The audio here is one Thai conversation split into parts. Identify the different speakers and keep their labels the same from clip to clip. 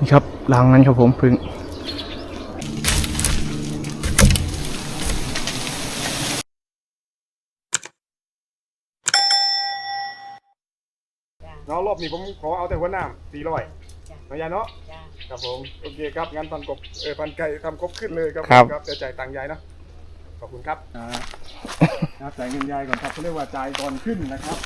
Speaker 1: นี่ครับรังนั้นครับผมพึ่ง
Speaker 2: เนาะรอบนี้ผมขอเอาแต่หัวหน้าสี่ร้อย
Speaker 3: จ้ะ
Speaker 2: มายายเนาะ
Speaker 3: จ้า
Speaker 2: ครับผมโอเคครับงั้นพันกบเออพันไก่ทำกบขึ้นเลยครับ
Speaker 1: ครับ
Speaker 2: ครับจะจ่ายตังค์ยายเนาะขอบคุณครับอ่าครับจ่ายเงินยายก่อนครับเขาเรียกว่าจ่ายก่อนขึ้นนะครับ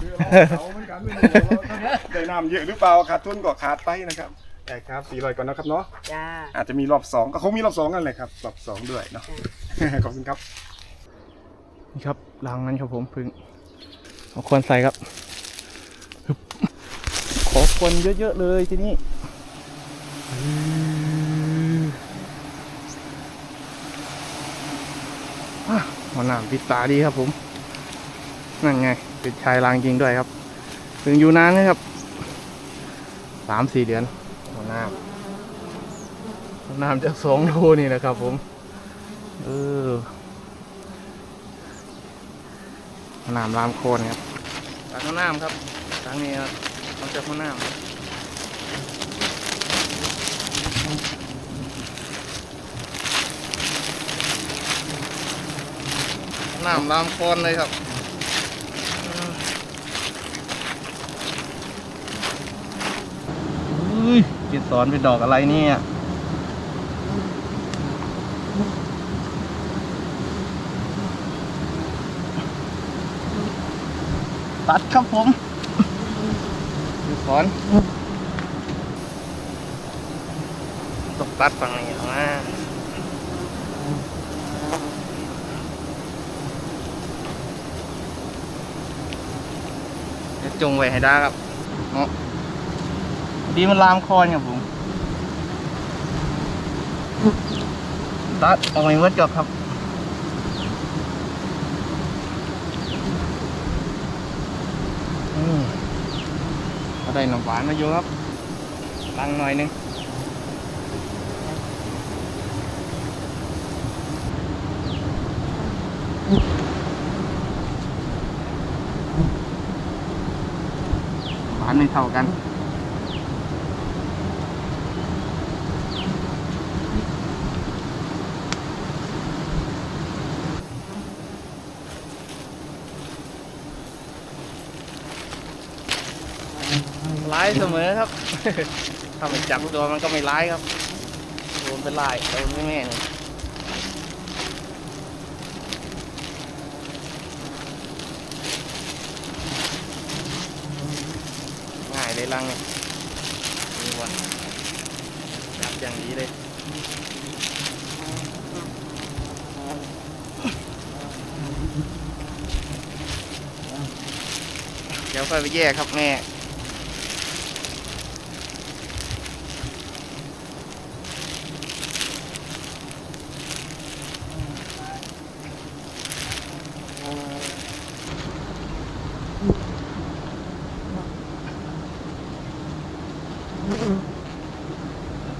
Speaker 2: คือเราเขาเหมือนกันไม่รู้ว่าได้น้ำเยอะหรือเปล่าขาดทุนก็ขาดไปนะครับ แต่ครับสี่ร้อยก่อนนะครับเนาะ
Speaker 3: จ้า
Speaker 2: อาจจะมีรอบสองก็คงมีรอบสองกันเลยครับรอบสองด้วยเนาะขอบคุณครับ
Speaker 1: นี่ครับรังนั้นครับผมพึ่งเอาควรใส่ครับฮึบขอควรเยอะๆเลยทีนี้อืออะหัวหน้าปิดตาดีครับผม นั่นไง เป็นชายรางจริงด้วยครับ ถึงอยู่นานนะครับสามสี่เดือน หัวหน้าหัวหน้าจะสองโลนี่แหละครับผมเออสนามรามโคนครับตากข้างน้ำครับทางนี้ครับเราจะข้างน้ำน้ำรามโคนเลยครับ อุ้ย จิตสอนเป็นดอกอะไรเนี่ยตัดครับผมจิตสอนต้องตัดฝั่งนี้ออกมาเดี๋ยวจงไว้ให้ได้ครับเนาะ ดีมันลามคอนครับผมตัดออกมาเมื่อจบครับอืมก็ได้น้ำหวานมาอยู่ครับ ตังหน่อยนึงหวานไม่เท่ากัน เสมอครับ ถ้าไม่จับตัวมันก็ไม่ร้ายครับโดนเป็นลายโดนไม่แม่นง่ายเลยลังเนี่ยมีวันจับอย่างดีเลยเดี๋ยวค่อยไปแยกครับแม่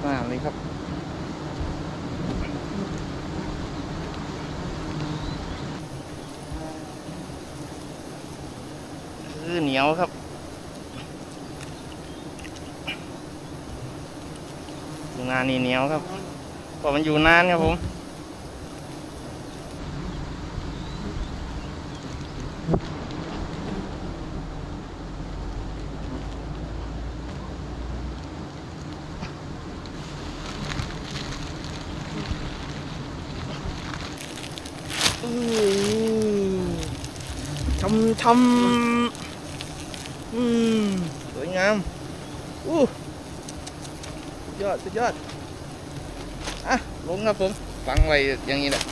Speaker 1: อ่านี่ คือเหนียวครับ อยู่นานนี่เหนียวครับเพราะมันอยู่นานครับผม ชำชำอืมสวยงามอู้สุดยอดสุดยอดอะลงครับผมฟังไว้อย่างนี้แหละ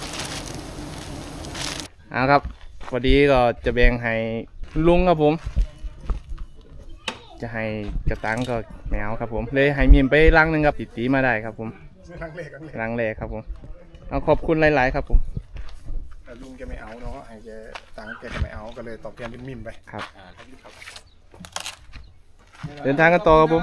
Speaker 1: เอาครับพอดีก็จะแบ่งให้ลุงครับผม จะให้กระตังก็แมวครับผม เลยให้มีมไปลังหนึ่งครับติดตีมาได้ครับผม
Speaker 2: ครั้งแรกครั้งแรก
Speaker 1: ลังแรกครับผมเอาขอบคุณหลาย ๆ ครับผม
Speaker 2: แต่ ลุงแกไม่เอาเนาะไอ้แกตังค์แกก็ไม่เอาก็เลยตอบแทนเป็นมิมไป
Speaker 1: ครับเดินทางกันต่อครับผม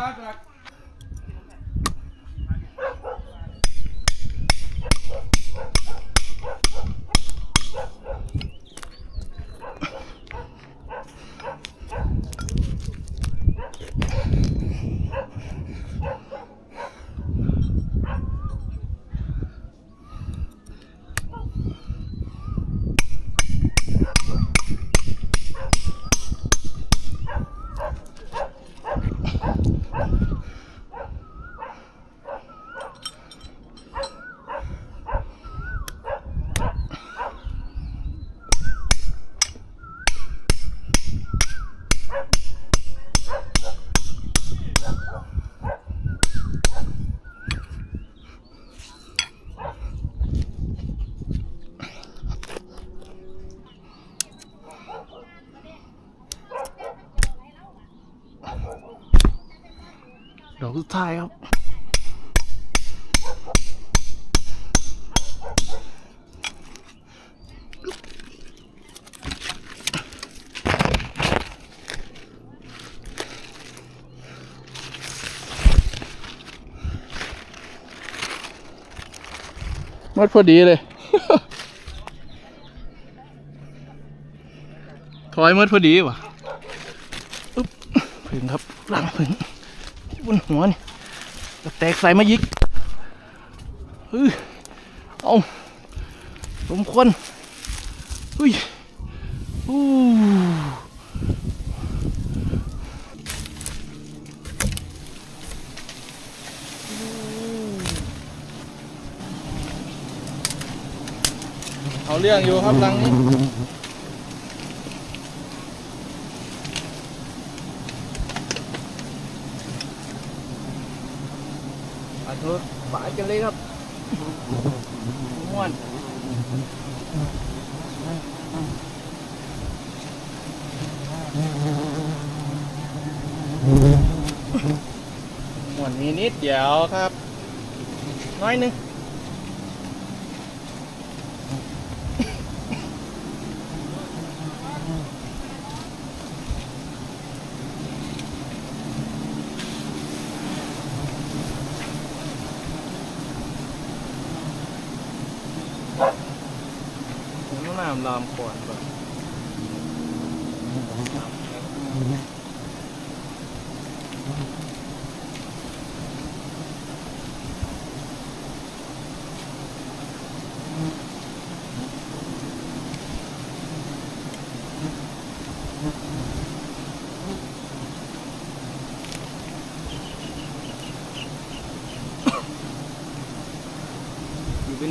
Speaker 1: ดอกสุดท้ายครับ มัดพอดีเลย ถอยมัดพอดีว่ะอึ๊บผึ่งครับหลังผึ่ง บนหัวนี่แตกใส่มายิกเฮ้ยเอาสมควรเฮ้ยอู้เอาเรื่องอยู่ครับลังนี้ อันนู้นฝายกันเลยครับม้วนม้วนนี้นิดเดียวครับ น้อยหนึง ผมต้อ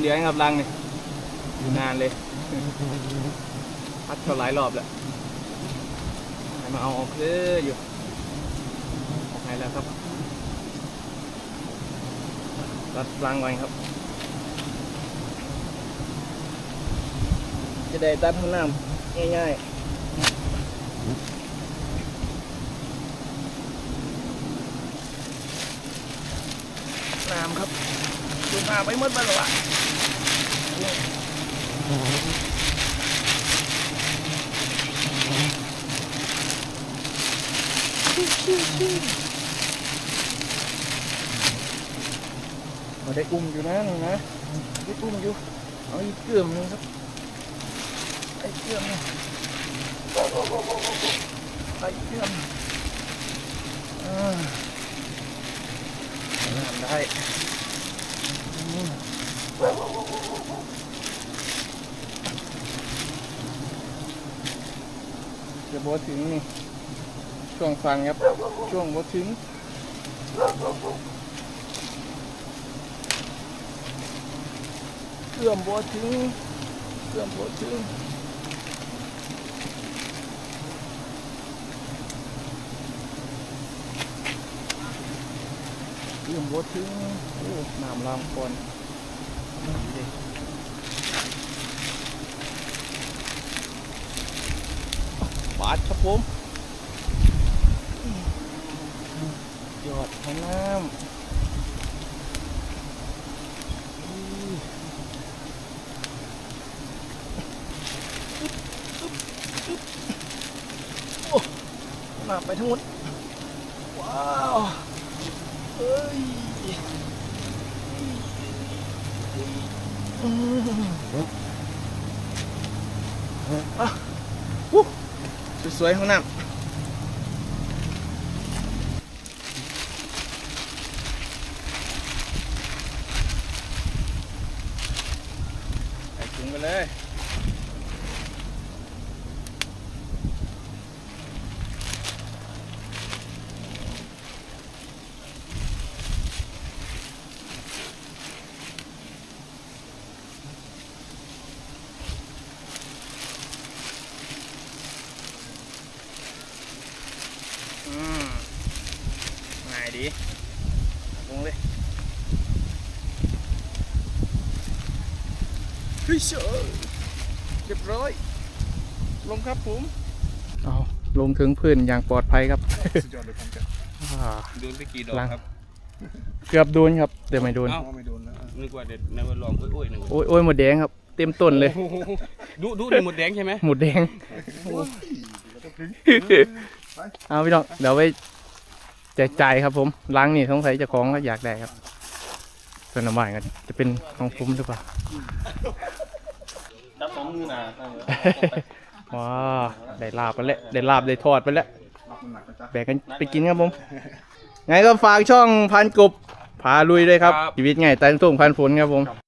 Speaker 1: งน้ำลามก่ อนก่อนอยู่นานเลย พัดเขาหลายรอบแล้วให้มาเอาออกเด้ออยู่ออกให้แล้วครับ รัดรังไว้ครับ จะได้ตัดห้องน้ำง่ายๆน้ำครับดูน้ำไปหมดบ้านหรอวะ เอาได้อุ้มอยู่นะนึงนะได้อุ้มอยู่เอาอีกเกลือมหนึงครับไอ้เกลือมหนึงไอ้เกลือมอ่าน้ำได้อืม จะบอถึงนี่ช่วงฟังครับ ช่วงบอถึงเกื่อมบัวถึงเกื่อมบัวถึงเกื่อมบัวถึงโอ้น้ำลามก่อนนี่ดิ บาดครับผมยอดของน้ำมาไปทั้งหมด ว้าว เฮ้ยอืมอะ วยๆข้างหน้าไปถุงไปเลย อืมง่ายดีลงเลย เฮ้ยเชยเรียบร้อย ลงครับผมเอาลงถึงพื้นอย่างปลอดภัยครับ
Speaker 2: สุดยอดเลยผมจะ
Speaker 1: อ่า
Speaker 3: โดนไปกี่ดอกครับ
Speaker 1: เกือบโดนครับแต่ไม่โดน
Speaker 3: เอ้า
Speaker 2: ไม่โดนนะ
Speaker 3: นึกว่าเด็ดในวันลองโอ้ยหนึ่ง
Speaker 1: โอ้ยโอ้ยหมดแดงครับ เต็มต้นเลย
Speaker 3: ดูดูในหมดแดงใช่ไหม
Speaker 1: หมดแดง เอาพี่น้องเดี๋ยวไปแจกจ่ายครับผมล้างนี่สงสัยเจะของก็อยากได้ครับ ส่วนน้ำหวานก็จะเป็นของผมหรือเปล่า
Speaker 3: จับสองมือนะ
Speaker 1: ว้าได้ลาบไปแล้วได้ลาบได้ทอดไปแล้ว
Speaker 2: รับมันหนักนะจ๊ะ
Speaker 1: แบ่งกันไปกินครับผมไงก็ฝากช่องพันกบพาลุยด้วยครับ
Speaker 3: ครับ
Speaker 1: ชีวิตไงใต้ทุ่งพันฝนครับผม
Speaker 2: ครับ